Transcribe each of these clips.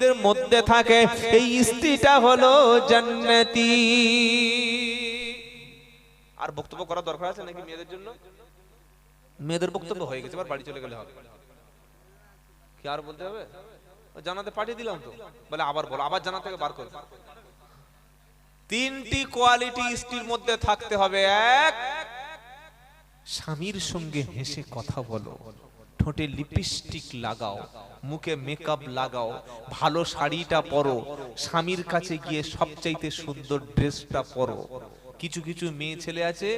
মধ্যে থাকে, এই স্ত্রীটা হলো জান্নাতি। আর বক্তব্য করার দরকার আছে নাকি মেয়েদের জন্য? মেয়েদের বক্তব্য হয়ে গেছে, এবার বাড়ি চলে গেলে হবে। কি আর বলতে হবে? জানাতে পাঠিয়ে দিলাম তো। বলে আবার বলো, আবার জানা থেকে বার করো। তিনটি কোয়ালিটি স্ত্রীর মধ্যে থাকতে হবে এক, স্বামীর সঙ্গে হেসে কথা বলো। ঠোঁটে লিপস্টিক লাগাও। মুখে মেকআপ লাগাও, ভালো শাড়িটা পরো, স্বামীর কাছে গিয়ে সবচাইতে সুন্দর ড্রেসটা পরো। কিছু কিছু মেয়ে ছেলে আছে,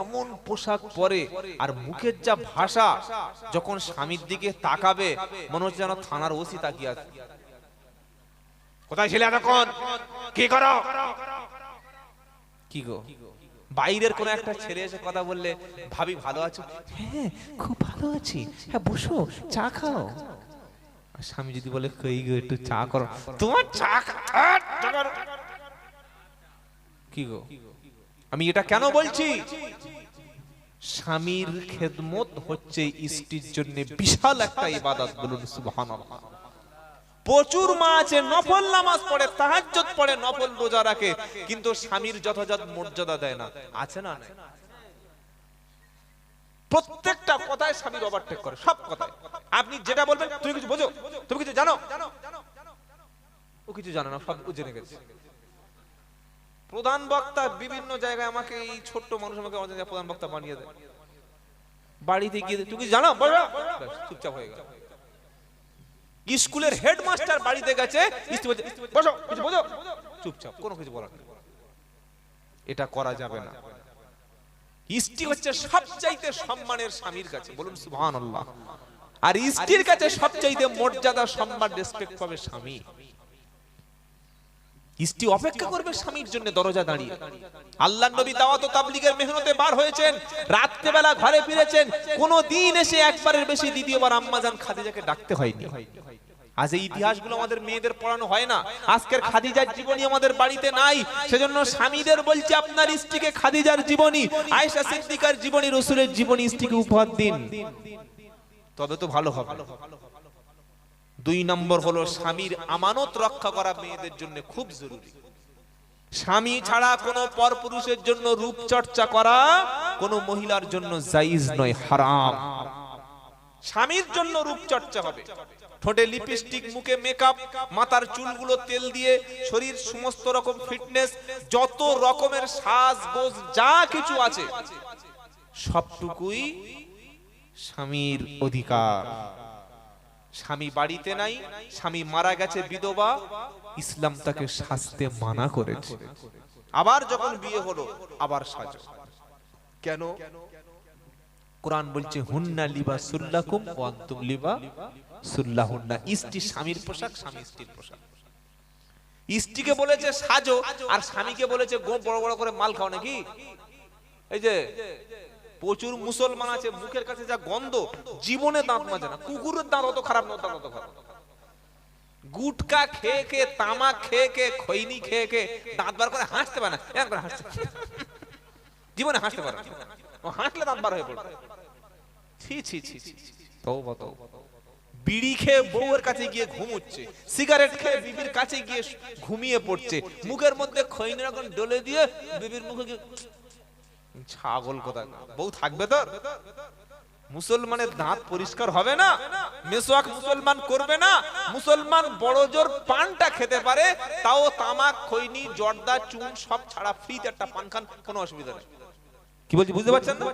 এমন পোশাক পরে, আর মুখের যা ভাষা, যখন স্বামীর দিকে তাকাবে, মনে হচ্ছে যেন থানার ওসি তাকিয়ে আছে। কোথায় ছেলে এতক্ষণ? কি করো? কি গো? বাইরের কোন একটা ছেলে এসে কথা বললে, ভাবি ভালো আছো? হ্যাঁ খুব ভালো আছি। হ্যাঁ বসো, চা খাও। স্বামী যদি বলে, কই গো, একটু চা করো। তোমার চা। কি গো? আমি এটা কেন বলছি? স্বামীর খেদমত হচ্ছে স্ত্রীর জন্য বিশাল একটা ইবাদত। বলুন, সুবহানাল্লাহ। প্রচুর মা আছে, নফল নামাজ পড়ে, তাহাজ্জুদ পড়ে, নফল রোজা রাখে, কিন্তু স্বামীর যথাযথ মর্যাদা দেয় না। আছে না? প্রত্যেকটা কথায় স্বামীর ওভারটেক করে, সব কথায় আপনি যেটা বলবেন, তুমি কিছু বোঝো? তুমি কিছু জানো? ও কিছু জানে না, সব জেনে গেছে। প্রধান বক্তা বিভিন্ন জায়গায় আমাকে এই ছোট্ট মানুষ আমাকে প্রধান বক্তা বানিয়ে দেয়। বাড়িতে গিয়ে তুমি জানো? চুপচাপ হয়ে গেল। স্কুলের হেডমাস্টার বাড়িতে গেছে বসো, কিছু বোঝো? চুপচাপ, কোনো কিছু বলার এটা করা যাবে না। স্ত্রী হচ্ছে সবচাইতে সম্মানের স্বামীর কাছে। বলুন সুবহানাল্লাহ। আর স্ত্রীর কাছে সবচাইতে মর্যাদা সম্মান রেসপেক্ট পাবে স্বামী। স্ত্রী অপেক্ষা করবে স্বামীর জন্য দরজা দাঁড়িয়ে। আল্লাহ নবী দাওয়াত তাবলীগের মেহনতে বার হয়েছেন রাত্রেবেলা ঘরে ফিরেছেন কোন দিন এসে একবারের বেশি দ্বিতীয়বার আম্মাজান খাদিজাকে ডাকতে হয়নি। আজ এই ইতিহাসগুলো আমাদের মেয়েদের পড়ানো হয় না। আজকের খাদিজার জীবনী আমাদের বাড়িতে নাই। সেজন্য স্বামীদের বলছি, আপনার স্ত্রীকে খাদিজার জীবনী, আয়েশা সিদ্দিকার জীবনী, রসুলের জীবনী স্ত্রীকে উপহার দিন। তবে তো ভালো হবে। দুই নম্বর হলো স্বামীর আমানত রক্ষা করা মেয়েদের জন্য খুব জরুরি। স্বামী ছাড়া কোনো পরপুরুষের জন্য রূপচর্চা করা কোনো মহিলার জন্য জাইজ নয়, হারাম। স্বামীর জন্য রূপচর্চা হবে। ঠোঁটে লিপস্টিক মুখে মেকআপ মাথার চুলগুলো তেল দিয়ে, শরীর সমস্ত রকম ফিটনেস যত রকমের সাজ গোজ, যা কিছু আছে, সবটুকুই স্বামীর অধিকার। স্বামী বাড়িতে নাই, স্বামী মারা গেছে বিধবা, ইসলাম তাকে শাস্তে মানা করেছে। আবার যখন বিয়ে হলো, আবার সাজো। কেন? কোরআন বলছে, হুন্না লিবা সুল্লাকুম ও আন্তুম লিবা সুল্লাহুন্না। স্ত্রী স্বামীর পোশাক, স্বামী স্ত্রীর পোশাক। স্ত্রীকে বলেছে সাজো, আর স্বামীকে বলেছে গো, বড় বড় করে মাল খাও নাকি? এই যে, প্রচুর মুসলমান আছে, মুখের কাছে যা গন্ধ, জীবনে দাঁত মাজে না। কুকুরের দাঁত অত খারাপ না দাঁত অত খারাপ। গুটকা খেয়ে খেয়ে, তামাক খেয়ে খেয়ে, খৈনি খেয়ে খেয়ে, দাঁত বার করে হাসতে পারে না। এরকম করে হাসতে জীবনে হাসতে পারে হাসলে দাঁত বার হয়ে পড়বে। ছি ছি ছি ছি। তওবা তওবা। বিড়ি খেয়ে বউয়ের কাছে গিয়ে ঘুমুচ্ছে, সিগারেট খেয়ে বিবির কাছে গিয়ে ঘুমিয়ে পড়ছে, মুখের মধ্যে খৈনি রকম ডলে দিয়ে বিবির মুখে ছাগল কোথা বউ থাকবে তো মুসলমানের দাঁত পরিষ্কার হবে না? মেসোয়াক মুসলমান করবে না? মুসলমান বড় জোর পানটা খেতে পারে, তাও তামাক, খৈনি, জর্দা, চুন সব ছাড়া ফ্রিতে একটা পান খান, কোনো অসুবিধা নেই। কি বলছি, বুঝতে পারছেন না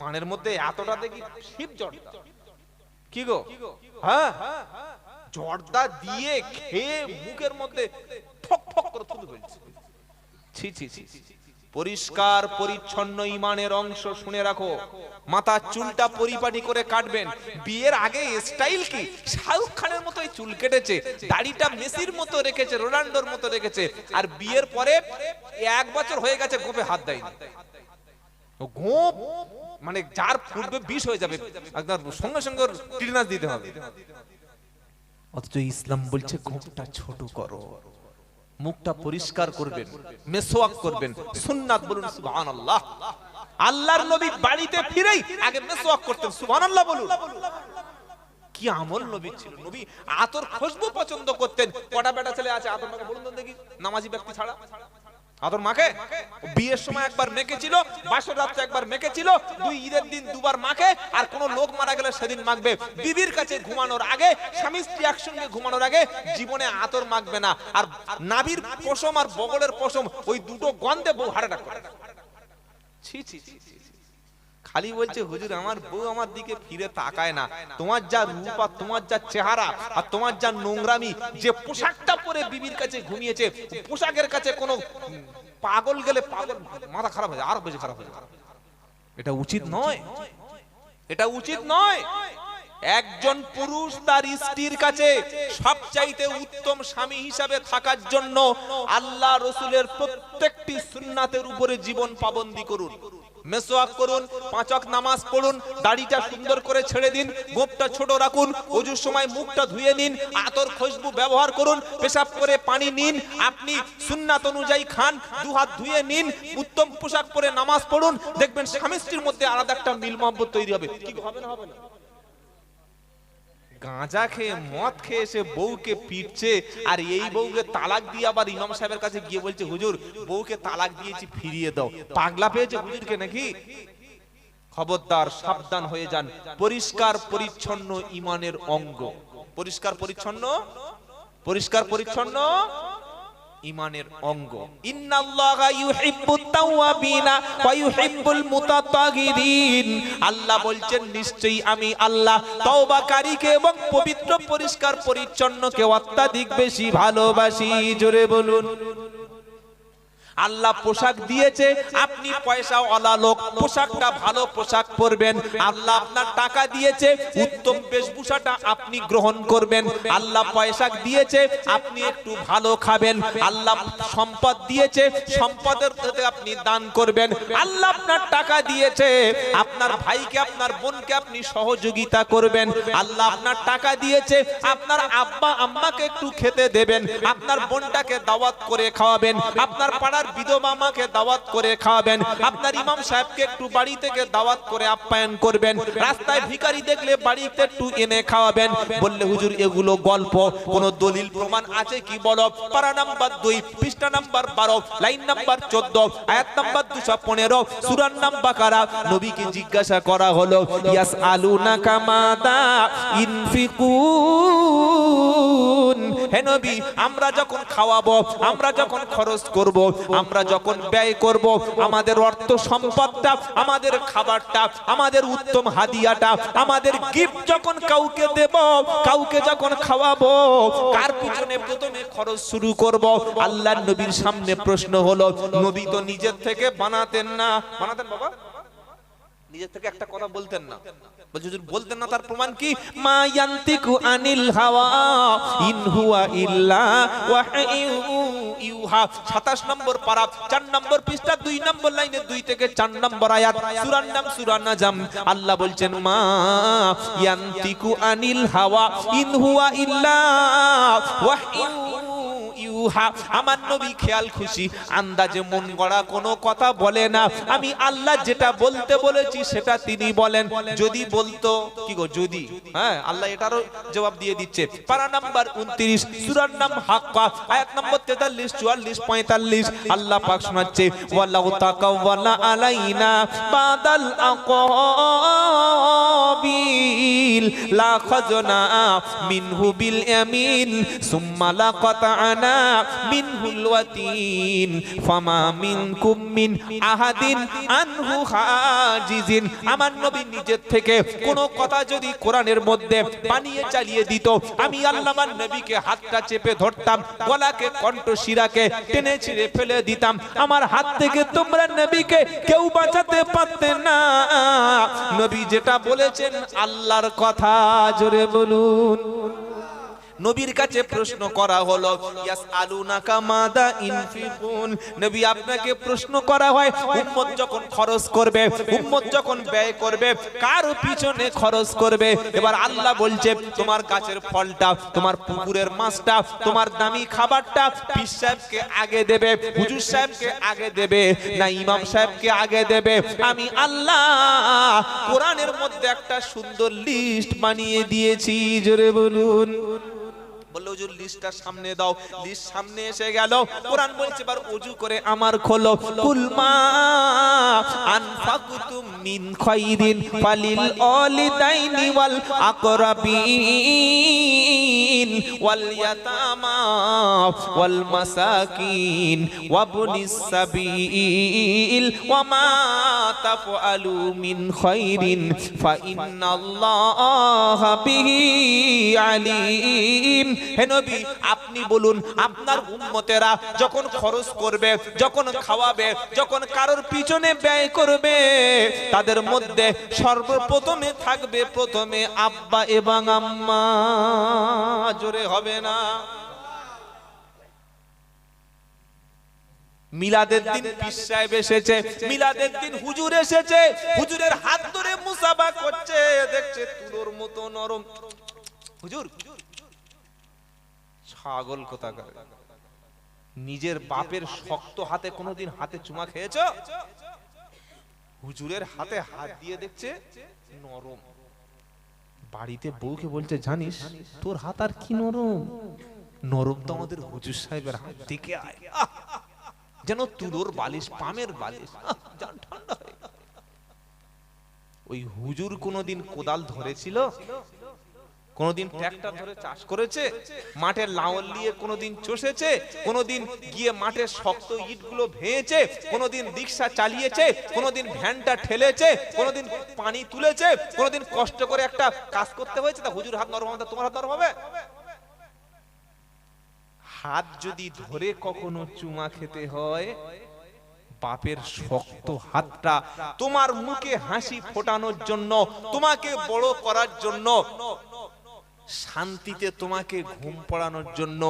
পানের মধ্যে এতটা দেখি শিব জর্দা। কি গো? হ্যাঁ? জর্দা দিয়ে খেয়ে মুখের মধ্যে ফক ফক করে ফেলছে। ছি ছি ছি। পরিষ্কার, পরিচ্ছন্ন ইমানের অংশ শুনে রাখো। মাথার চুলটা পরিপাটি করে কাটবেন। বিয়ের আগে স্টাইল কি? শাহরুখ খানের মতো চুল কেটেছে, দাড়িটা মেসির মতো রেখেছে, রোনাল্ডোর মতো রেখেছে, আর বিয়ের পরে এক বছর হয়ে গেছে গোপে হাত দেয়নি। ও গোপ? মানে যার ফুটবে বিষ হয়ে যাবে, একদম সঙ্গে সঙ্গে টিটনাস দিতে হবে। অথচ ইসলাম বলছে গোপটা ছোট করো, মুখটা পরিষ্কার করবেন, মেসোয়াক করবেন, সুন্নাত বলুন, সুবহানাল্লাহ। আল্লাহর নবী বাড়িতে ফিরেই আগে মেসোয়াক করতেন, সুবহানাল্লাহ বলুন। কি আমল নবী ছিল? নবী আতর খুশবু পছন্দ করতেন। কটা বেটা ছেলে আছে? আতর বলুন দেখি, নামাজি ব্যক্তি ছাড়া। আতর মাকে? বিয়ের সময় একবার মেকেছিল বাসর রাত্রে একবার মেকেছিল দুই ঈদের দিন দুবার মাকে আর কোন লোক মারা গেলে সেদিন মাখবে। দিদির কাছে ঘুমানোর আগে, স্বামী স্ত্রী একসঙ্গে ঘুমানোর আগে জীবনে আতর মাখবে না। আর নাবির পশম আর বগলের পশম ওই দুটো গন্ধে বউ হারে অ্যাটাক করে। ছি ছি ছি ছি ছি। খালি বলছে, হুজুর, আমার বউ আমার দিকে ফিরে তাকায় না। তোমার যা রূপ আর তোমার যা চেহারা আর তোমার যা নোংরামি, যে পোশাকটা পরে বিবির কাছে ঘুমিয়েছে, পোশাকের কাছে কোনো পাগল গেলে পাগল, মাথা খারাপ হয়ে যায়, আরও বেশি খারাপ হয়ে যায়। এটা উচিত নয়। এটা উচিত নয়। একজন পুরুষ তার স্ত্রীর কাছে সবচাইতে উত্তম স্বামী হিসাবে থাকার জন্য আল্লাহ রসুলের প্রত্যেকটি সুন্নাতের উপরে জীবন পাবন্দি করুন। মেসোয়াক করুন পাঁচক নামাজ পড়ুন, দাড়িটা সুন্দর করে ছেড়ে দিন, গোপটা ছোট রাখুন অজুর সময় মুখটা ধুয়ে নিন, আতর খুশবু ব্যবহার করুন, পেশাব করে পানি নিন, আপনি সুন্নাত অনুযায়ী খান, দুহাত ধুয়ে নিন, উত্তম পোশাক পরে নামাজ পড়ুন, দেখবেন স্বামী স্ত্রীর মধ্যে আলাদা একটা মিল মহব্বত তৈরি হবে। কি হবে না হবে না? গাঁজা খেয়ে, মদ খেয়ে সে বউকে পিটছে, আর এই বউকে তালাক দিয়ে আবার ইমাম সাহেবের কাছে গিয়ে বলছে, হুজুর, বউকে তালাক দিয়েছি, ফিরিয়ে দাও। পাগলা পেয়েছে হুজুরকে নাকি? খবরদার, সাবধান হয়ে যান। পরিষ্কার, পরিচ্ছন্ন ইমানের অঙ্গ। পরিষ্কার, পরিচ্ছন্ন? পরিষ্কার, পরিচ্ছন্ন? ইমানের অঙ্গ। আল্লাহ বলছেন, নিশ্চয়ই আমি আল্লাহ, তওবাকারীকে এবং পবিত্র, পরিষ্কার, পরিচ্ছন্নকে অত্যাধিক বেশি ভালোবাসি। জোরে বলুন। আল্লাহ পোশাক দিয়েছে, আপনি পয়সা ওয়ালা লোক, পোশাকটা ভালো পোশাক পরবেন। আল্লাহ আপনার টাকা দিয়েছে, উত্তম বেশভূষাটা আপনি গ্রহণ করবেন। আল্লাহ পয়সা দিয়েছে, আপনি একটু ভালো খাবেন। আল্লাহ সম্পদ দিয়েছে, সম্পদের আপনি দান করবেন। আল্লাহ আপনার টাকা দিয়েছে, আপনার ভাইকে, আপনার বোনকে আপনি সহযোগিতা করবেন। আল্লাহ আপনার টাকা দিয়েছে, আপনার আব্বা, আম্মাকে একটু খেতে দেবেন। আপনার বোনটাকে দাওয়াত করে খাওয়াবেন। আপনার পাড়ার বিধবা মাকে দাওয়াত করে খাওয়াবেন আপনার ইমাম সাহেবকে একটু বাড়ি থেকে দাওয়াত করে আপ্যায়ন করবেন, রাস্তায় ভিখারি দেখলে বাড়িতে একটু এনে খাওয়াবেন, বললে, হুজুর, এগুলো গল্প, কোন দলিল প্রমাণ আছে কি বলো? পারা নাম্বার দুই, পৃষ্ঠা নাম্বার বারো, লাইন নাম্বার চোদ্দ, আয়াত নাম্বার দুশো পনেরো সুরান নাম্বার কারা? নবীকে জিজ্ঞাসা করা হলো ইয়াস আলু না কামাদা ইনফিকুন হে নবী, আমরা যখন খাওয়াবো, আমরা যখন খরচ করব, আমরা যখন ব্যয় করব, আমাদের অর্থ সম্পদটা, আমাদের খাবারটা, আমাদের উত্তম হাদিয়াটা, আমাদের গিফট যখন কাউকে দেব, কাউকে যখন খাওয়াবো, কার পিছনে প্রথমে খরচ শুরু করব? আল্লাহর নবীর সামনে প্রশ্ন হলো, নবী তো নিজের থেকে বানাতেন না। বানাতেন বাবা? নিজের থেকে একটা কথা বলতেন না। বলতেন না, তার প্রমাণ কি? আনিল হাওয়া, ইন হুয়া ইল্লা ইউহা। 27 নম্বর পারা 4 নম্বর পৃষ্ঠা 2 নম্বর লাইনে 2 থেকে 4 নম্বর আয়াত, সূরার নাম সূরা আল্লাহ বলছেন, মা ইয়ান্তিকু আনিল হাওয়া, ইন হুয়া ইল্লা ইউহা আমার নবী খেয়াল খুশি, আন্দাজে মন গড়া কোনো কথা বলে না। আমি আল্লাহ যেটা বলতে বলেছি, সেটা তিনি বলেন। যদি বলতো, কি গো, যদি? হ্যাঁ আল্লাহ এটারও জবাব দিয়ে দিচ্ছে। পারা নাম্বার 29 সূরার নাম হাক্কা, আয়াত নম্বর 43 44 45 আল্লাহ পাক শোনাচ্ছে, ওয়ালাউ তাকাওয়ালা আলাইনা বাদাল আকাবিল লা খাজনা মিনহু বিল ইয়ামিন, সুম্মা লা কাতানা মিনহুল ফামা মিনকুম মিন আহাদিন আনহু হাজিজিন। আমার নবী নিজের থেকে কোন কথা যদি কোরআনের মধ্যে বানিয়ে চালিয়ে দিত, আমি আল্লাহ আমার নবীকে হাতটা চেপে ধরতাম, গলাকে কণ্ঠ শিরাকে টেনে ছিঁড়ে ফেলে দিতাম। আমার হাত থেকে তোমরা নবীকে কেউ বাঁচাতে পারতে না। নবী যেটা বলেছেন, আল্লাহর কথা জোরে বলুন। নবীর কাছে প্রশ্ন করা হলো ইয়াস আলুনাকা মাদা ইনফিকুন? নবী আপনাকে প্রশ্ন করা হয়, উম্মত যখন খরচ করবে, উম্মত যখন ব্যয় করবে, কার পিছনে খরচ করবে? এবার আল্লাহ বলছে, তোমার গাছের ফলটা, তোমার পুকুরের মাছটা, তোমার দামি খাবারটা পীর সাহেবকে আগে দেবে, হুজুর সাহেবকে আগে দেবে, না ইমাম সাহেবকে আগে দেবে। আমি আল্লাহ কোরআনের মধ্যে একটা সুন্দর লিস্ট বানিয়ে দিয়েছি, জোরে বলুন। বলল, হুজুর, লিস্টটা সামনে দাও। লিস্ট সামনে এসে গেল। কোরআন বলছে, এবার অজু করে আমার খোলো। কুলমা আনফাকুতুম মিন খাইরিন ফালিল ওয়ালিদাইনি ওয়াল আকরাবিন ওয়াল ইয়াতামা ওয়াল মাসাকিন ওয়াবনিস সাবিল ওয়ামা তাফআলু মিন খাইরিন ফাইন্নাল্লাহা বিহি আলিম। হে নবী, আপনি বলুন, আপনার উম্মতেরা যখন খরচ করবে, যখন খাওয়াবে, যখন কারোর পিছনে ব্যয় করবে, তাদের মধ্যে সর্বপ্রথমে থাকবে প্রথমে আব্বা এবং আম্মা। জোরে হবে না? মিলাদের দিন পীর সাহেব এসেছে, মিলাদের দিন হুজুর এসেছে, হুজুরের হাত ধরে মুসাফা করছে, দেখছে তুলোর মতো নরম। হুজুর ছাগল কোথাকার? নিজের বাপের শক্ত হাতে কোনোদিন হাতে চুমা খেয়েছ? হুজুরের হাতে হাত দিয়ে দেখছে নরম। বাড়িতে বউকে বলছে, জানিস, তোর হাত আর কি নরম? নরম তো আমাদের হুজুর সাহেবের হাত থেকে আয়। যেন তুলোর বালিশ, পামের বালিশ। ঠান্ডা ওই হুজুর কোনোদিন কোদাল ধরেছিল? কোনোদিন ট্র্যাক্টর ধরে চাষ করেছে, মাঠের লাঙল নিয়ে কোনোদিন চষেছে, কোনোদিন গিয়ে মাঠের শক্ত ইটগুলো ভেঙেছে, কোনোদিন রিক্সা চালিয়েছে, কোনোদিন ভ্যানটা ঠেলেছে, কোনোদিন পানি তুলেছে, কোনোদিন কষ্ট করে একটা কাজ করতে হয়েছে, তা হুজুর হাত নরম হবে তোমার হাত নরম হবে? হাত যদি ধরে কখনো চুমা খেতে হয়, বাপের শক্ত হাতটা তোমার মুখে হাসি ফোটানোর জন্য, তোমাকে বড় করার জন্য শান্তিতে তোমাকে ঘুম পড়ানোর জন্য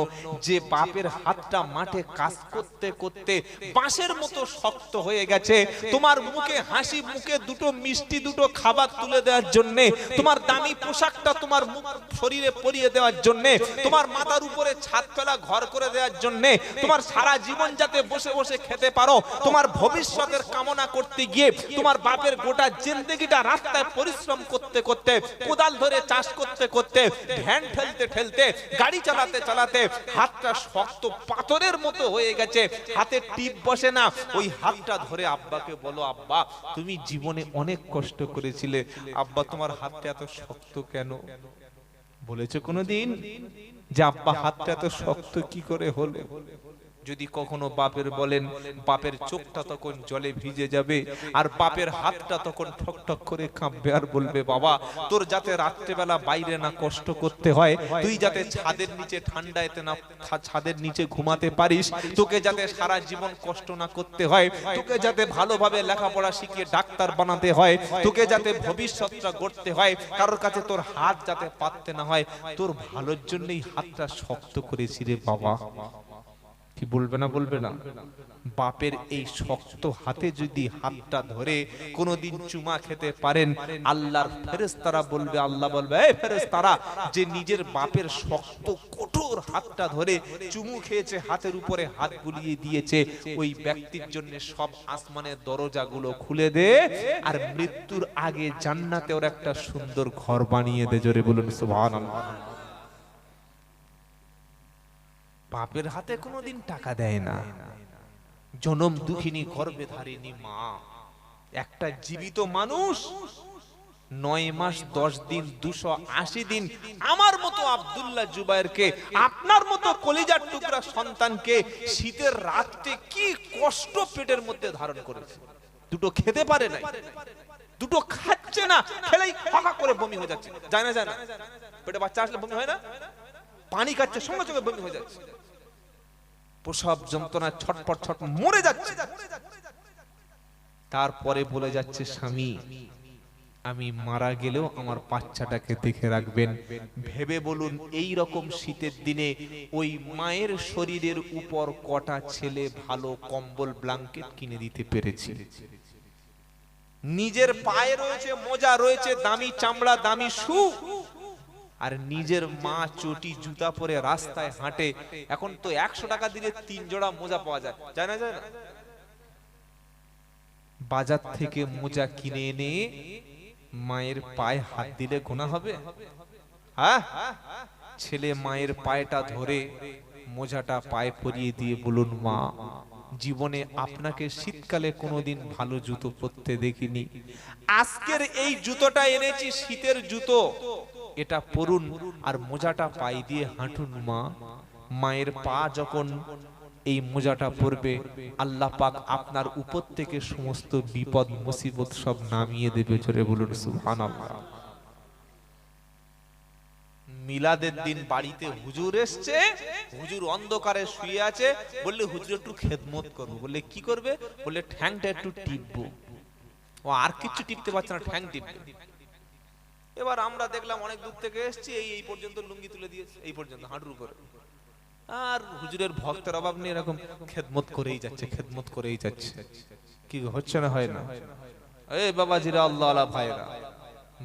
যে বাপের হাতটা মাঠে কাজ করতে করতে বাঁশের মতো শক্ত হয়ে গেছে, তোমার মুখে হাসি, মুখে দুটো মিষ্টি, দুটো খাবার তুলে দেওয়ার জন্য, তোমার দামি পোশাকটা তোমার মুখ শরীরে পরিয়ে দেওয়ার জন্য, তোমার মাথার উপরে ছাদ ফেলা ঘর করে দেওয়ার জন্য, তোমার সারা জীবন যাতে বসে বসে খেতে পারো, তোমার ভবিষ্যতের কামনা করতে গিয়ে, তোমার বাপের গোটা জিন্দগিটা রাস্তায় পরিশ্রম করতে করতে, কোদাল ধরে চাষ করতে করতে ভ্যান ঠেলতে ঠেলতে, গাড়ি চালাতে চালাতে হাতটা শক্ত পাথরের মতো হয়ে গেছে। হাতে টিপ বসে না, ওই হাতটা ধরে আব্বাকে বলো, আব্বা, তুমি জীবনে অনেক কষ্ট করেছিলে। আব্বা, তোমার হাতটা এত শক্ত কেন? বলেছে, কোনোদিন। যে আব্বা হাতটা এত শক্ত কি করে হলো? যদি কখনো বাপের বলেন, বাপের চোখটা তখন জলে ভিজে যাবে আর বাপের হাতটা তখন ঠক ঠক করে কাঁপবে আর বলবে, বাবা, তোর যাতে রাত্রেবেলা বাইরে না কষ্ট করতে হয়, তুই যাতে ছাদের নিচে ঠান্ডাতে না ছাদের নিচে ঘুমাতে পারিস, তোকে যাতে সারা জীবন কষ্ট না করতে হয়, তোকে যাতে ভালোভাবে লেখাপড়া শিখিয়ে ডাক্তার বানাতে হয়, তোকে যাতে ভবিষ্যৎটা গড়তে হয়, কারোর কাছে তোর হাত যাতে পাততে না হয়, তোর ভালোর জন্যই হাতটা শক্ত করেছি রে বাবা। কি বলবে না বলবে না? বাপের এই শক্ত হাতে যদি হাতটা ধরে কোনোদিন চুমা খেতে পারেন, আল্লাহর ফেরেশতারা বলবে, আল্লাহ বলবে, এই ফেরেশতারা, যে নিজের বাপের শক্ত কঠোর হাতটা ধরে চুমু খেয়েছে, হাতের উপরে হাত বুলিয়ে দিয়েছে, ওই ব্যক্তির জন্য সব আসমানের দরজাগুলো খুলে দে আর মৃত্যুর আগে জান্নাতে ওর একটা সুন্দর ঘর বানিয়ে দে। জোরে বলুন, সুবহানাল্লাহ। বাপের হাতে কোনোদিন টাকা দেয় না। জনম দুঃখিনী গর্ভে ধারিনি মা। একটা জীবিত মানুষ, নয় মাস দশ দিন দুশো আশি দিন আমার মতো আব্দুল্লাহ জুবাইরকে, আপনার মতো কলিজার টুকরা সন্তানকে শীতের রাত্রে কি কষ্ট পেটের মধ্যে ধারণ করেছে। দুটো খেতে পারে না দুটো খাচ্ছে না, খেলেই ফাঁকা করে বমি হয়ে যাচ্ছে। যায় না যায় না পেটে বাচ্চা আসলে বমি হয় না? পানি খাচ্ছে, সঙ্গে সঙ্গে বমি হয়ে যাচ্ছে। প্রসব যন্ত্রণা ছটপট ছট মরে যাচ্ছে। তারপরে বলে যাচ্ছে, স্বামী, আমি মারা গেলেও আমার বাচ্চাটাকে দেখে রাখবেন। ভেবে বলুন এই রকম শীতের দিনে ওই মায়ের শরীরের উপর কটা ছেলে ভালো কম্বল, ব্লাঙ্কেট কিনে দিতে পেরেছি। নিজের পায়ে রয়েছে, মোজা রয়েছে, দামি চামড়া, দামি শু। আর নিজের মা চটি জুতা পরে রাস্তায় হাঁটে। এখন তো একশো টাকা দিলে তিন জোড়া মোজা পাওয়া যায়। যায় না যায় না? বাজার থেকে মোজা কিনে এনে মায়ের পায়ে হাত দিলে গোনা হবে? হ্যাঁ? ছেলে মায়ের পায়েটা ধরে মোজাটা পায়ে পরিয়ে দিয়ে বলুন, মা, জীবনে আপনাকে শীতকালে কোনোদিন ভালো জুতো পরতে দেখিনি। আজকের এই জুতোটা এনেছি, শীতের জুতো। এটা পরুন আর মোজাটা পাই দিয়ে হাঁটুন, মা। মায়ের পা যখন এই মোজাটা পরবে, আল্লাহ পাক আপনার উপর থেকে সমস্ত বিপদ, মুসিবত সব নামিয়ে দেবে, জোরে বলুন, সুবহানাল্লাহ। মিলাদের দিন বাড়িতে হুজুর এসছে, হুজুর অন্ধকারে শুয়ে আছে, বললে, হুজুর, একটু খেদমত করব। বললে, কি করবে? বললে, ঠ্যাংটা একটু টিপবো। ও আর কিছু টিপতে পারছে না, ঠ্যাং টিপবে। এবার আমরা দেখলাম অনেক দূর থেকে এসছি, এই এই পর্যন্ত লুঙ্গি তুলে দিয়েছে, এই পর্যন্ত হাঁটুর উপরে। আর হুজুরের ভক্তের অভাব নিয়ে এরকম খেদমত করেই যাচ্ছে, খেদমত করেই যাচ্ছে। কি হচ্ছে না, হয় না? এই বাবাজিরা আল্লাহ আলা ভাইরা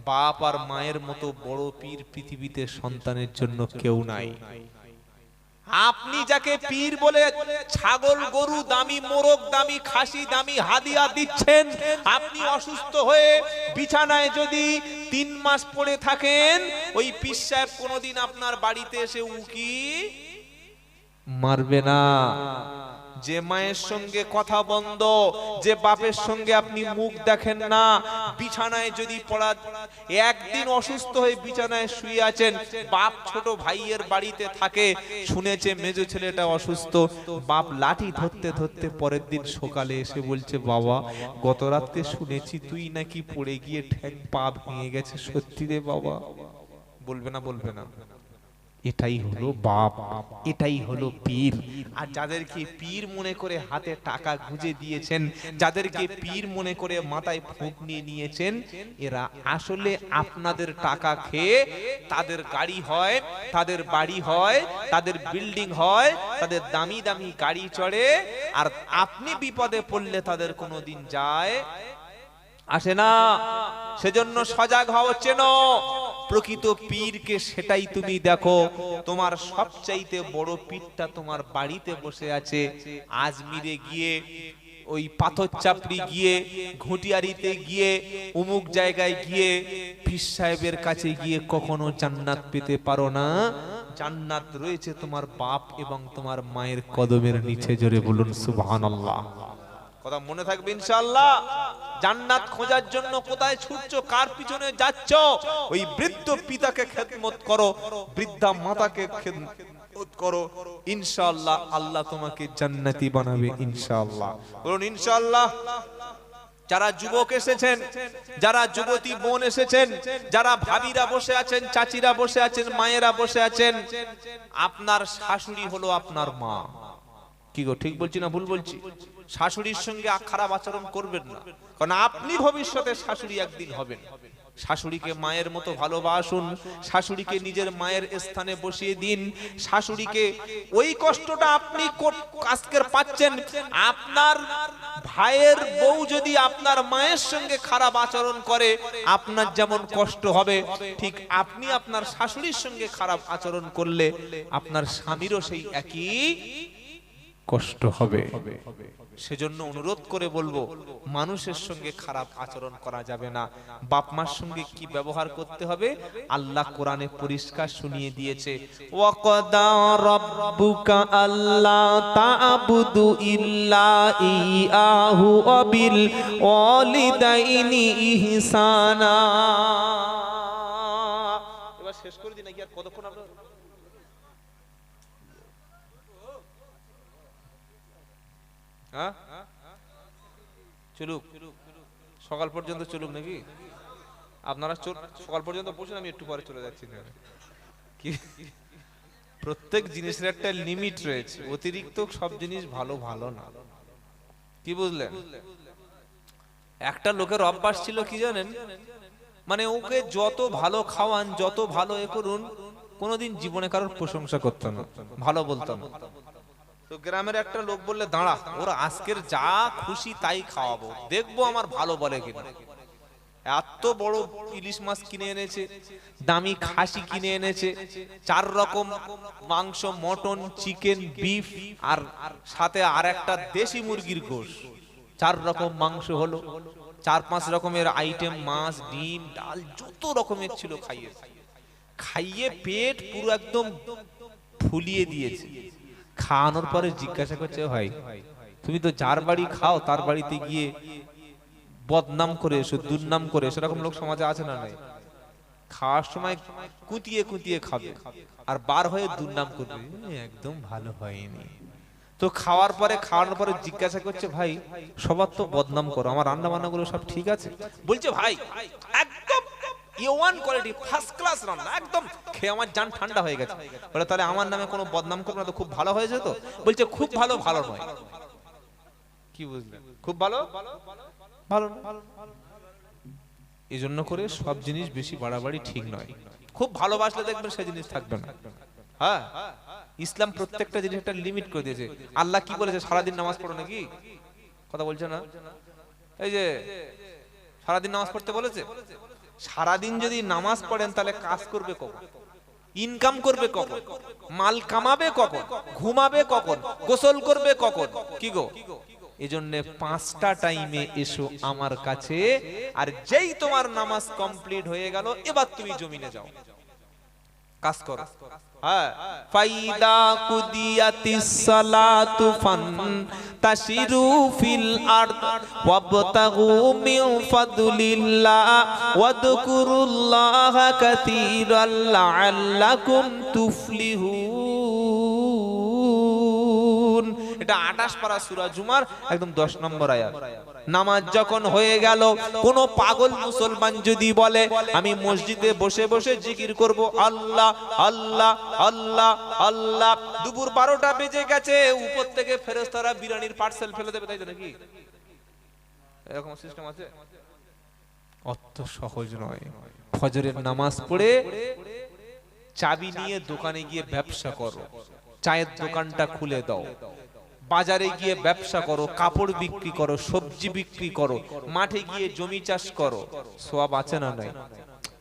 বাপ আর মায়ের মতো বড় পীর পৃথিবীতে সন্তানের জন্য কেউ নাই। আপনি যাকে পীর বলে ছাগল, গরু দামি, মোরগ দামি, খাসি দামি হাদিয়া দিচ্ছেন, আপনি অসুস্থ হয়ে বিছানায় যদি তিন মাস পড়ে থাকেন, ওই পীর সাহেব কোনোদিন আপনার বাড়িতে এসে উকি মারবে না। যে মায়ের সঙ্গে কথা বন্ধ, যে বাপের সঙ্গে আপনি মুখ দেখেন না, বিছানায় যদি পড়া, একদিন অসুস্থ হয়ে বিছানায় শুয়ে আছেন, বাপ ছোট ভাইয়ের বাড়িতে থাকে, শুনেছে মেজো ছেলেটা অসুস্থ, বাপ লাঠি ধরতে ধরতে পরের দিন সকালে এসে বলছে, বাবা গত রাতে শুনেছি তুই নাকি পড়ে গিয়ে ঠ্যাং পা ভেঙে গেছে, সত্যি রে বাবা? বলবে না বলবে না। এটাই হলো বাপ এটাই হলো পীর। আর যাদেরকে পীর মনে করে হাতে টাকা গুজে দিয়েছেন যাদেরকে পীর মনে করে মাথায় ফুঁক নিয়ে নিয়েছেন এরা আসলে আপনাদের টাকা খেয়ে তাদের গাড়ি হয় তাদের বাড়ি হয় তাদের বিল্ডিং হয় তাদের দামি দামি গাড়ি চড়ে আর আপনি বিপদে পড়লে তাদের কোনোদিন যায় আসে না। সেজন্য সজাগ হওয়া চেন। প্রকৃত পীরকে সেটাই তুমি দেখো, তোমার সবচাইতে বড় পীরটা তোমার বাড়িতে বসে আছে। আজমিরে গিয়ে, ওই পাথর চাপড়ি গিয়ে, ঘুটিয়ারিতে গিয়ে অমুক জায়গায় গিয়ে, পীর সাহেবের কাছে গিয়ে কখনো জান্নাত পেতে পারো না। জান্নাত রয়েছে তোমার বাপ এবং তোমার মায়ের কদমের নিচে, জোরে বলুন, সুবহানাল্লাহ। কথা মনে থাকবে ইনশাআল্লাহ। জান্নাত খোঁজার জন্য কোথায় ছুটছো, কার পিছনে যাচ্ছ, ওই বৃদ্ধ পিতাকে খেদমত করো, বৃদ্ধা মাতাকে খেদমত করো আল্লাহ তোমাকে জান্নাতি বানাবে বলুন যারা যুবক এসেছেন, যারা যুবতী বোন এসেছেন, যারা ভাবিরা বসে আছেন, চাচিরা বসে আছেন, মায়েরা বসে আছেন, আপনার শাশুড়ি হলো আপনার মা। কি গো, ঠিক বলছি না ভুল বলছি? শাশুড়ির সঙ্গে খারাপ আচরণ করবেন না। কারণ আপনি ভবিষ্যতে শাশুড়ি একদিন হবেন। শাশুড়িকে মায়ের মতো ভালোবাসুন, শাশুড়িকে নিজের মায়ের স্থানে বসিয়ে দিন। শাশুড়িকে ওই কষ্টটা আপনি কর- আজকের পাচ্ছেন। আপনার ভাইয়ের বউ যদি আপনার মায়ের সঙ্গে খারাপ আচরণ করে, আপনার যেমন কষ্ট হবে, ঠিক আপনি আপনার শাশুড়ির সঙ্গে খারাপ আচরণ করলে আপনার স্বামীরও সেই একই কষ্ট হবে। সেজন্য অনুরোধ করে বলব, মানুষের সঙ্গে খারাপ আচরণ করা যাবে না। বাপ মার সঙ্গে কি ব্যবহার করতে হবে? আল্লাহ কোরআনে পরিষ্কার শুনিয়ে দিয়েছে ইল্লা ইহসানা এবার শেষ করে দিন নাকি আর কতক্ষণ আপনারা হ্যাঁ? চলুক। সকাল পর্যন্ত চলুক নাকি? আপনারা সকাল পর্যন্ত বসুন, আমি একটু পরে চলে যাচ্ছি। কি? প্রত্যেক জিনিসের একটা লিমিট রয়েছে। অতিরিক্ত সব জিনিস ভালো ভালো না। কি বুঝলেন? একটা লোকের অভ্যাস ছিল কি জানেন? মানে ওকে যত ভালো খাওয়ান, যত ভালো এ করুন, কোনোদিন জীবনে কারোর প্রশংসা করতো না। ভালো বলতো না তো গ্রামের একটা লোক বললে, দাঁড়া, ওরা আজকের যা খুশি তাই খাওয়াবো। দেখব আমার ভালো বলে কিনা। এত বড় ইলিশ মাছ কিনে এনেছে, দামি খাসি কিনে এনেছে, চার রকম মাংস, মটন, চিকেন, বিফ, আর সাথে আর একটা দেশি মুরগির গোশ। চার রকম মাংস হলো, চার পাঁচ রকমের আইটেম, মাছ, ডিম, ডাল, যত রকমের ছিল খাইয়ে। খাইয়ে পেট পুরো একদম ফুলিয়ে দিয়েছে। খাওয়ানোর পরে জিজ্ঞাসা করছে, ভাই, তুমি তো যার বাড়ি খাও, তার বাড়িতে গিয়ে বদনাম করে এসো, দুর্নাম করে সেরকম লোক সমাজে আছে না নাই? খাওয়ার সময় কুতিয়ে কুতিয়ে খাবে আর বার হয়ে দুর্নাম করবে। একদম ভালো হয়নি। তো খাওয়ার পরে, খাওয়ানোর পরে জিজ্ঞাসা করছে, ভাই, সবার তো বদনাম করো, আমার রান্না বান্না গুলো সব ঠিক আছে? বলছে, ভাই, একদম ওয়ান কোয়ালিটি ফার্স্ট ক্লাস রান্না একদম খেয়ে আমার জান ঠান্ডা হয়ে গেছে। বলে, তাহলে আমার নামে কোনো বদনাম করবে না তো, খুব ভালো হয়েছে তো? বলছে, খুব ভালো ভালো নয়। কি বুঝলেন খুব ভালো? ভালো এই জন্য করে সব জিনিস বেশি বাড়াবাড়ি ঠিক নয়। খুব ভালোবাসলে দেখবেন সেই জিনিস থাকবে না। হ্যাঁ? ইসলাম প্রত্যেকটা জিনিস একটা লিমিট করে দিয়েছে। আল্লাহ কি বলেছে, সারাদিন নামাজ পড়ো নাকি? কথা বলছে না? এই যে, সারাদিন নামাজ পড়তে বলেছে? সারাদিন যদি নামাজ পড়েন, তাহলে কাজ করবে কখন? ইনকাম করবে কখন? মাল কামাবে কখন? ঘুমাবে কখন? গোসল করবে কখন? কি গো? এজন্য পাঁচটা টাইমে এসো আমার কাছে, আর যেই তোমার নামাজ কমপ্লিট হয়ে গেল, এবার তুমি জমিনে যাও। কাজ করো। হ্যাঁ। ফাইদা কুদিয়াতিস সালাতু ফান তাশিরু ফিল আরদ ওয়াবতাগু মিন ফাদলিল্লাহ ওয়াদকুরুল্লাহ কাসীরাল লাআল্লাকুম তুফলিহুন। এটা 28 পারা সূরা জুমার একদম 10 নম্বর আয়াত। নামাজ যখন হয়ে গেল, কোন পাগল মুসলমান যদি বলে, আমি মসজিদে বসে বসে জিকির করব, আল্লাহ আল্লাহ আল্লাহ আল্লাহ। দুপুর বারোটা বেজে গেছে, উপর থেকে ফেরেশতারা বিরিয়ানির পার্সেল ফেলে দেবে, তাই তো নাকি? এরকম সিস্টেম আছে? অত সহজ নয়। ফজরের নামাজ পড়ে চাবি নিয়ে দোকানে গিয়ে ব্যবসা করো। চায়ের দোকানটা খুলে দাও। বাজারে গিয়ে ব্যবসা করো কাপড় বিক্রি করো সবজি বিক্রি করো মাঠে গিয়ে জমি চাষ করো। সব আছে না নাই?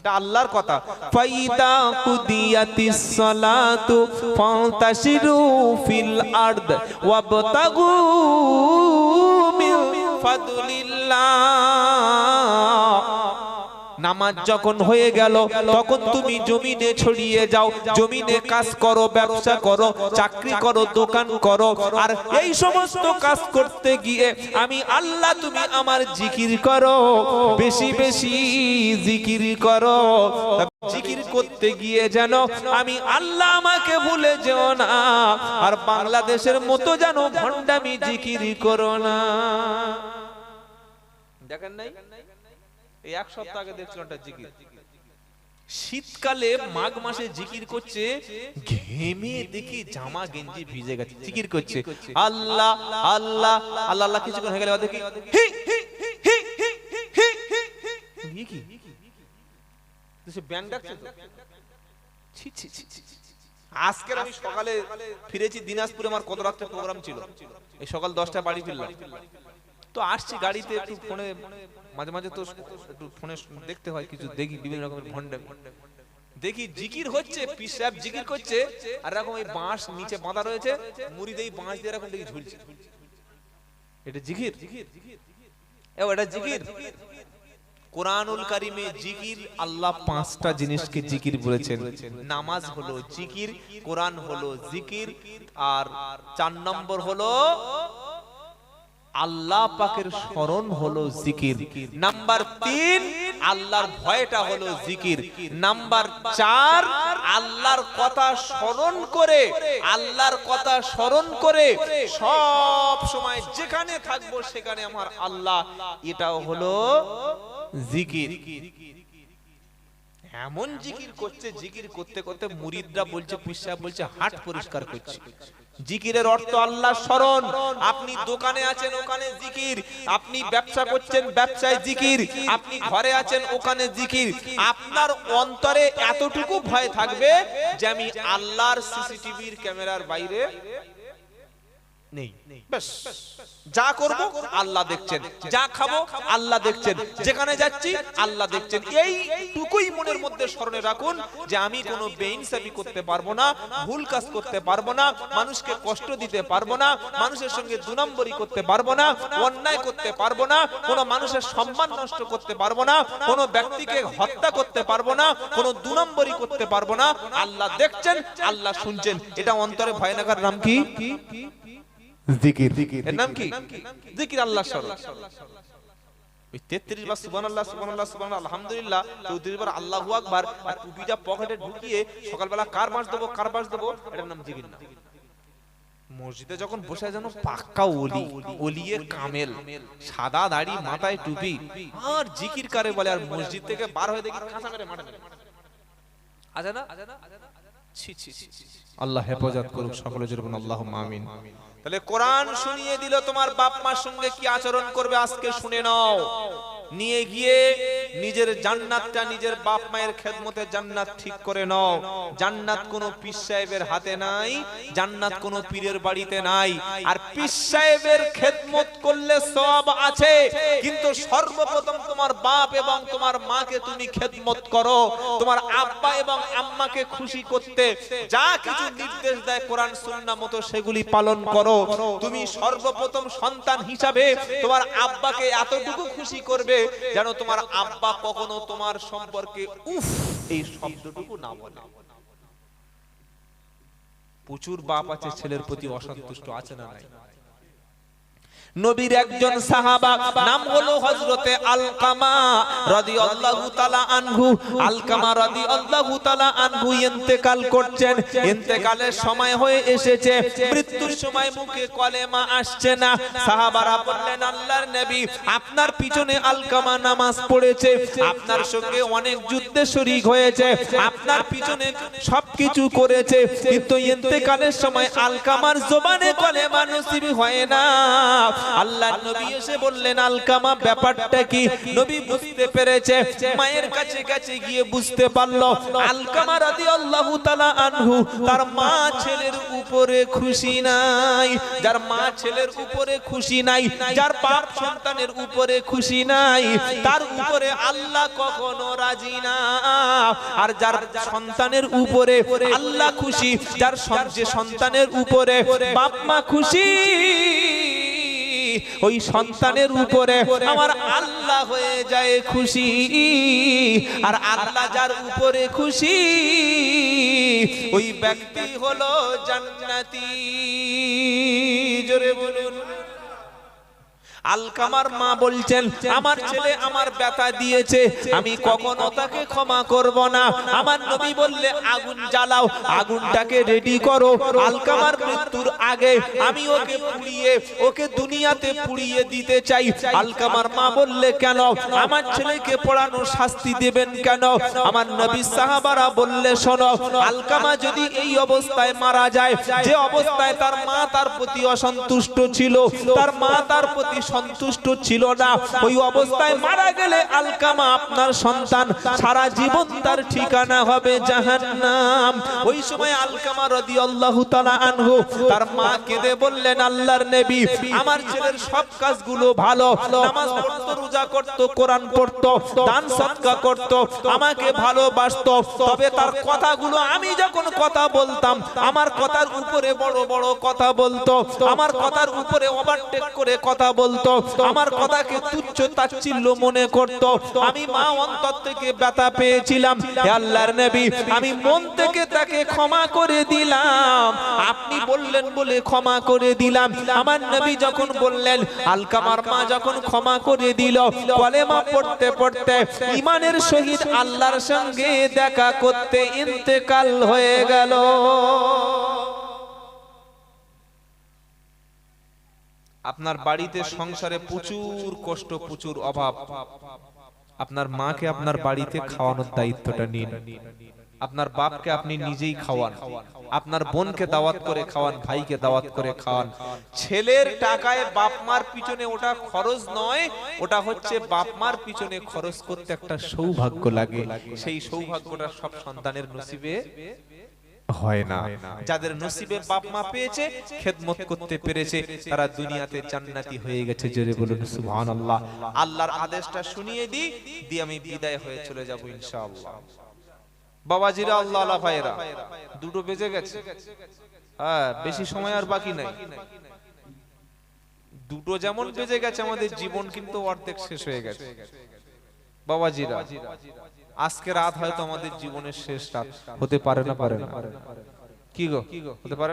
এটা আল্লাহর কথা। ফাইদা কুদিয়াতিস সালাতু ফান্তাশিরু ফিল আরদ ওয়াবতাগু মিন ফাদলিল্লাহ। নামাজ যখন হয়ে গেল, তখন তুমি জমিনে ছড়িয়ে যাও, জমিনে কাজ করো, ব্যবসা করো, চাকরি করো, দোকান করো, আর এই সমস্ত কাজ করতে গিয়ে আমি আল্লাহ তুমি আমার জিকির করো, বেশি বেশি জিকির করো। জিকির করতে গিয়ে যেন আমি আল্লাহ আমাকে ভুলে যেও না, আর বাংলাদেশের মতো যেন ভণ্ডামি জিকির করো না। দেখেন নাই? এই এক সপ্তাহ আগে দেখছিলাম একটা জিকির শীতকালে মাঘ মাসে জিকির করছে ঘেমে দেখি জামা গেঞ্জি ভিজে গেছে জিকির করছে আল্লাহ আল্লাহ আল্লাহ আল্লাহ কিছুক্ষণ হয়ে গেলে দেখি কি? সে ব্যাং ডাকছে তো? ছি, ছি, ছি, ছি। আজকের আমি সকালে ফিরেছি দিনাজপুরে আমার কত রাত্রে প্রোগ্রাম ছিল এই সকাল দশটা বাড়ি ফিরলাম তো আসছি গাড়িতে একটু ফোনে মাঝে মাঝে তো একটু ফোনে দেখতে হয় কিছু, দেখি বিভিন্ন রকমের ভন্ডে দেখি জিকির হচ্ছে পিসাব জিকির করছে, আর এরকম এই বাঁশ নিচে বাঁধা রয়েছে, মুড়ি দিয়ে বাঁশ দিয়ে এরকম দেখি ঝুলছে। এটা জিকির? এ এটা জিকির? কোরআনুল কারিমে জিকির, আল্লাহ পাঁচটা জিনিসকে জিকির বলেছেন। নামাজ হলো জিকির, কোরআন হলো জিকির, আর চার নম্বর হলো আল্লাহ পাকের স্মরণ হলো জিকির। নাম্বার তিন, আল্লাহর ভয়টা হলো জিকির। নাম্বার চার, আল্লাহর কথা স্মরণ করে, আল্লাহর কথা স্মরণ করে সব সময় যেখানে থাকব সেখানে আমার আল্লাহ। এটাও হলো জিকির। এমন জিকির করছে, জিকির করতে করতে মুরিদরা বলছে পিসা বলছে, হাট পরিষ্কার করছে। জিকিরের অর্থ আল্লাহ স্মরণ। আপনি দোকানে আছেন, ওখানে জিকির। আপনি ব্যবসা করছেন, ব্যবসায় জিকির। আপনি ঘরে আছেন, ওখানে জিকির। আপনার অন্তরে এতটুকু ভয় থাকবে যে আমি আল্লাহর সিসিটিভির ক্যামেরার বাইরে নেই। ব্যাস। যা করব আল্লাহ দেখছেন। যা খাব আল্লাহ দেখছেন। যেখানে যাচ্ছি আল্লাহ দেখছেন। এইটুকুই মনের মধ্যে স্মরণে রাখুন যে আমি কোনো বেইনসাফি করতে পারব না ভুল কাজ করতে পারব না মানুষকে কষ্ট দিতে পারব না মানুষের সঙ্গে দু নম্বরই করতে পারব না অন্যায় করতে পারব না কোনো মানুষের সম্মান নষ্ট করতে পারব না কোনো ব্যক্তিকে হত্যা করতে পারব না কোনো দু নম্বরই করতে পারব না। আল্লাহ দেখছেন আল্লাহ শুনছেন। এটা অন্তরে ভয় লাগার নাম কি? জিকির। এর নাম কি? জিকির আল্লাহ স্মরণ। ওই 33 বার সুবহানাল্লাহ সুবহানাল্লাহ সুবহানাল্লাহ, আলহামদুলিল্লাহ 34 বার আল্লাহু আর পকেটে ঢুকিয়ে সকালবেলা কার দেবো কার দেবো মসজিদে যখন বসে যেন পাক্কা ওলি ওলিয়ে কামেল, সাদা দাড়ি মাথায় টুপি, আর জিকির কারে বলে, আর মসজিদ থেকে বার হয়ে দেখি কাঁচা মেরে মাঠে মেরে আছে না? ছি ছি ছি ছি। আল্লাহ হেফাজত করুক সকলে যেরকম আল্লাহ আমিন। তাহলে কোরআন শুনিয়ে দিল তোমার বাপ মার সঙ্গে কি আচরণ করবে আজকে শুনে নাও। নিয়ে গিয়ে নিজের জান্নাতটা নিজের বাপ মায়ের খেদমতে জান্নাত ঠিক করে নাও। জান্নাত কোন পীর সাহেবের হাতে নাই, জান্নাত কোন পীরের বাড়িতে নাই। আর পীর সাহেবের খেদমত করলে সব আছে, কিন্তু সর্বপ্রথম তোমার বাপ এবং তোমার মাকে তুমি খেদমত করো। তোমার আব্বা এবং আম্মাকে খুশি করতে যা কিছু নির্দেশ দেয় কোরআন সুন্নাহ মতো সেগুলি পালন করো। তুমি সর্বপ্রথম সন্তান হিসাবে তোমার আব্বাকে এতটুকু খুশি করবে যেন তোমার আব্বা কখনো তোমার সম্পর্কে উফ, এই শব্দটুকু না বলে। প্রচুর বাপ আছে, ছেলের প্রতি অসন্তুষ্ট আছে না নাই? নবীর একজন সাহাবা, নাম হলো হযরতে আলকামা রাদিয়াল্লাহু তাআলা আনহু। আলকামা রাদিয়াল্লাহু তাআলা আনহু ইন্তেকাল করছেন। ইন্তেকালের সময় হয়ে এসেছে। মৃত্যুর সময় মুখে কলেমা আসছে না। সাহাবারা বললেন, আল্লাহর নবী, আপনার পিছনে আলকামা নামাজ পড়েছে। আপনার সঙ্গে অনেক যুদ্ধে শরীক হয়েছে। আপনার পিছনে সবকিছু করেছে। কিন্তু ইন্তেকালের সময় আলকামার জবানে কলেমা নসিব হয় না। আল্লাহ নবী এসে বললেন, আলকামা, ব্যাপারটা কি? নবী বুঝতে পেরেছে, মায়ের কাছে কাছে গিয়ে বুঝতে পারল। আলকামা রাদিয়াল্লাহু তাআলা আনহু, তার মা ছেলের উপরে খুশি নাই। যার মা ছেলের উপরে খুশি নাই, যার বাপ সন্তানের উপরে খুশি নাই, তার উপরে আল্লাহ কখনো রাজি না। আর যার সন্তানের উপরে আল্লাহ খুশি, যার যে সন্তানের উপরে বাপ মা খুশি ওই সন্তানের উপরে আমার আল্লাহ হয়ে যায় খুশি। আর আল্লাহ যার উপরে খুশি, ওই ব্যক্তি হলো জান্নাতি। জোরে বলুন। আলকামার মা বলছেন, আমার ছেলে আমার ব্যথা দিয়েছে, আমি কখনো তাকে ক্ষমা করব না। আমার নবী বললে, আগুন জ্বালাও, আগুনটাকে রেডি করো। আলকামার মৃত্যুর আগে আমি ওকে পুড়িয়ে, ওকে দুনিয়াতে পুড়িয়ে দিতে চাই। আলকামার মা বললে, কেন? আমার ছেলেকে পড়ানো শাস্তি দেবেন কেন? আমার নবী সাহাবারা বললে, শোনো, আলকামা যদি এই অবস্থায় মারা যায়, যে অবস্থায় তার মা তার প্রতি অসন্তুষ্ট ছিল, তার মা তার প্রতি সন্তুষ্ট ছিল না। ওই অবস্থায় মারা গেলে আলকামা আপনার সন্তান। সারা জীবন তার ঠিকানা হবে জাহান্নাম। ওই সময় আলকামা রাদিয়াল্লাহু তাআলা আনহু তার মা কেঁদে বললেন, আল্লাহর নবী, আমার ছেলের সব কাজগুলো ভালো। নামাজ পড়তো, রোজা করতো, কোরআন পড়তো, দান সদকা করতো, আমাকে ভালোবাসতো। তবে তার কথাগুলো আমি যখন কথা বলতাম, আমার কথার উপরে বড় বড় কথা বলতো, আমার কথার উপরে ওভারটেক করে কথা বলতো। আমার কথাকে তুচ্ছ তাচ্ছিল্য মনে করত। আমি মা অন্তর থেকে ব্যথা পেয়েছিলাম। আল্লাহর নবী, আমি মন থেকে তাকে ক্ষমা করে দিলাম। আপনি বললেন বলে ক্ষমা করে দিলাম। আমার নবী যখন বললেন, আলকামার মা যখন ক্ষমা করে দিল, কলেমা পড়তে পড়তে ইমানের সহিত আল্লাহর সঙ্গে দেখা করতে ইন্তেকাল হয়ে গেল। আপনার বাড়িতে সংসারে প্রচুর কষ্ট প্রচুর অভাব। আপনার মাকে আপনার বাড়িতে খাওয়ানোর দায়িত্বটা নিন। আপনার বাপকে আপনি নিজেই খাওয়ান। আপনার বোনকে দাওয়াত করে খাওয়ান ভাইকে দাওয়াত করে খাওয়ান। ছেলের টাকায় বাপ মার পিছনে ওটা খরচ নয় ওটা হচ্ছে বাপ মার পিছনে খরচ করতে একটা সৌভাগ্য লাগে। সেই সৌভাগ্যটা সব সন্তানের নসিবে। হয় না। যাদের নসিবে বাপ মা পেয়েছে, খেদমত করতে পেরেছে, তারা দুনিয়াতে জান্নাতি হয়ে গেছে। জোরে বলুন, সুবহানাল্লাহ। আল্লাহর আদেশটা শুনিয়ে দিই, দিয়ে আমি বিদায় হয়ে চলে যাব ইনশাআল্লাহ। বাবাজিরা, আল্লাহ আল্লাহ ভাইরা দুটো বেজে গেছে। হ্যাঁ বেশি সময় আর বাকি নাই। দুটো যেমন বেজে গেছে, আমাদের জীবন কিন্তু অর্ধেক শেষ হয়ে গেছে। বাবাজিরা আজকে রাত হয়তো আমাদের জীবনের শেষ রাত। হতে পারে না পারে না। কি গো? হতে পারে না?